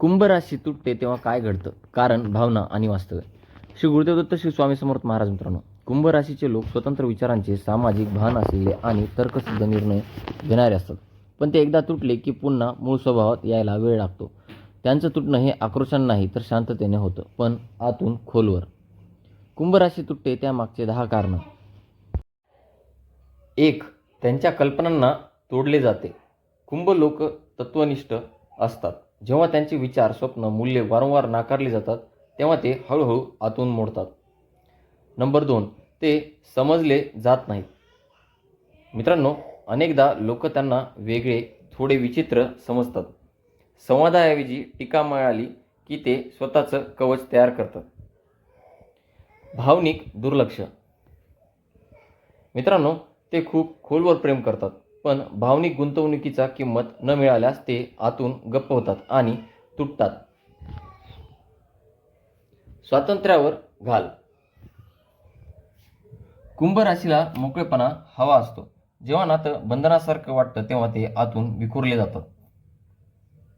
कुंभ राशी तुटते तेव्हा काय घडतं? कारण भावना आणि वास्तव्य. श्री गुरुदेव दत्त श्री स्वामी समर्थ महाराज मित्रांनो कुंभ राशीचे लोक स्वतंत्र विचारांचे सामाजिक भान असलेले आणि तर्कसिद्ध निर्णय घेणारे असतात. पण ते एकदा तुटले की पुन्हा मूळ स्वभावात यायला वेळ लागतो. त्यांचं तुटणं हे आक्रोशान नाही तर शांततेने होतं पण आतून खोलवर. कुंभ राशी तुटते त्यामागचे दहा कारणं. एक त्यांच्या कल्पनांना तोडले जाते. कुंभ लोक तत्वनिष्ठ असतात. जेव्हा त्यांचे विचार स्वप्न मूल्य वारंवार नाकारली जातात तेव्हा ते हळूहळू आतून मोडतात. नंबर दोन ते समजले जात नाहीत. मित्रांनो अनेकदा लोक त्यांना वेगळे थोडे विचित्र समजतात. संवादाऐवजी टीका मिळाली की ते स्वतःचं कवच तयार करतात. भावनिक दुर्लक्ष. मित्रांनो ते खूप खोलवर प्रेम करतात. पण भावनिक गुंतवणुकीचा किंमत न मिळाल्यास ते आतून गप्प होतात आणि तुटतात. स्वातंत्र्यावर घाल. कुंभ राशीला मोकळेपणा हवा असतो. जेव्हा नातं बंधनासारखं वाटतं तेव्हा ते आतून विखुरले जातात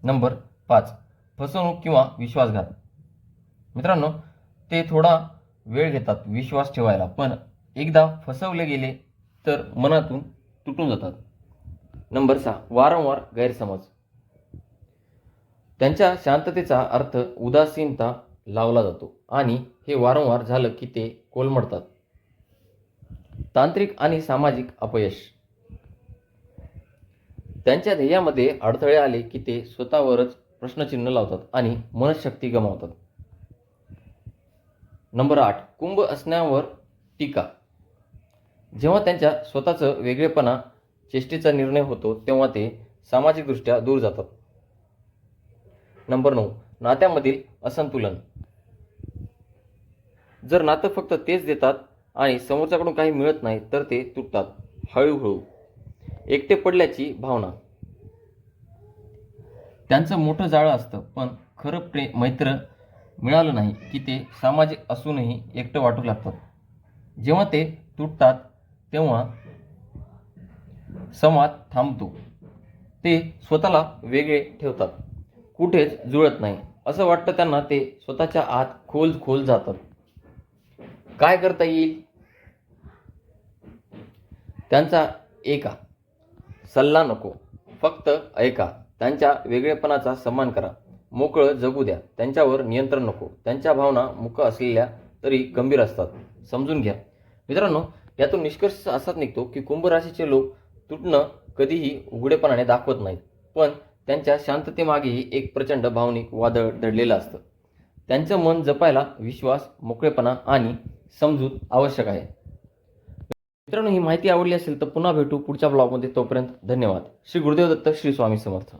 नंबर पाच. फसवणूक किंवा विश्वासघात. मित्रांनो ते थोडा वेळ घेतात विश्वास ठेवायला पण एकदा फसवले गेले तर मनातून तुटून जातात. नंबर सहा वारंवार गैरसमज. त्यांच्या शांततेचा अर्थ उदासीनता लावला जातो आणि हे वारंवार झालं की ते कोलमडतात. तांत्रिक आणि सामाजिक अपयश. त्यांच्या ध्येयामध्ये अडथळे आले की ते स्वतःवरच प्रश्नचिन्ह लावतात आणि मनशक्ती गमावतात. नंबर आठ कुंभ असण्यावर टीका. जेव्हा त्यांच्या स्वतःचं वेगळेपणा चेष्टेचा निर्णय होतो तेव्हा ते सामाजिकदृष्ट्या दूर जातात. नंबर नऊ. नात्यामधील असंतुलन. जर नातं फक्त तेच देतात आणि समोरच्याकडून काही मिळत नाही तर ते तुटतात. हळूहळू. एकटे पडल्याची भावना. त्यांचं मोठं जाळं असतं पण खरं प्रे मैत्र मिळालं नाही की ते सामाजिक असूनही एकटं वाटू लागतात. जेव्हा ते तुटतात तेव्हा संवाद थांबतो. ते स्वतःला वेगळे ठेवतात. कुठेच जुळत नाही. असं वाटतं त्यांना ते स्वतःच्या आत खोल खोल जातात. काय करता येईल? त्यांचा एका. सल्ला नको. फक्त ऐका. त्यांच्या वेगळेपणाचा सन्मान करा. मोकळं जगू द्या. त्यांच्यावर नियंत्रण नको. त्यांच्या भावना मुख असलेल्या तरी गंभीर असतात. समजून घ्या. मित्रांनो यातून निष्कर्ष असाच निघतो की कुंभ राशीचे लोक तुटणं कधीही उघडेपणाने दाखवत नाहीत. पण त्यांच्या शांततेमागेही एक प्रचंड भावनिक वादळ दडलेलं असतं. त्यांचं मन जपायला विश्वास मोकळेपणा आणि समजूत आवश्यक आहे. मित्रांनो ही माहिती आवडली असेल तर पुन्हा भेटू पुढच्या ब्लॉगमध्ये तोपर्यंत धन्यवाद. श्री गुरुदेव दत्त श्री स्वामी समर्थ.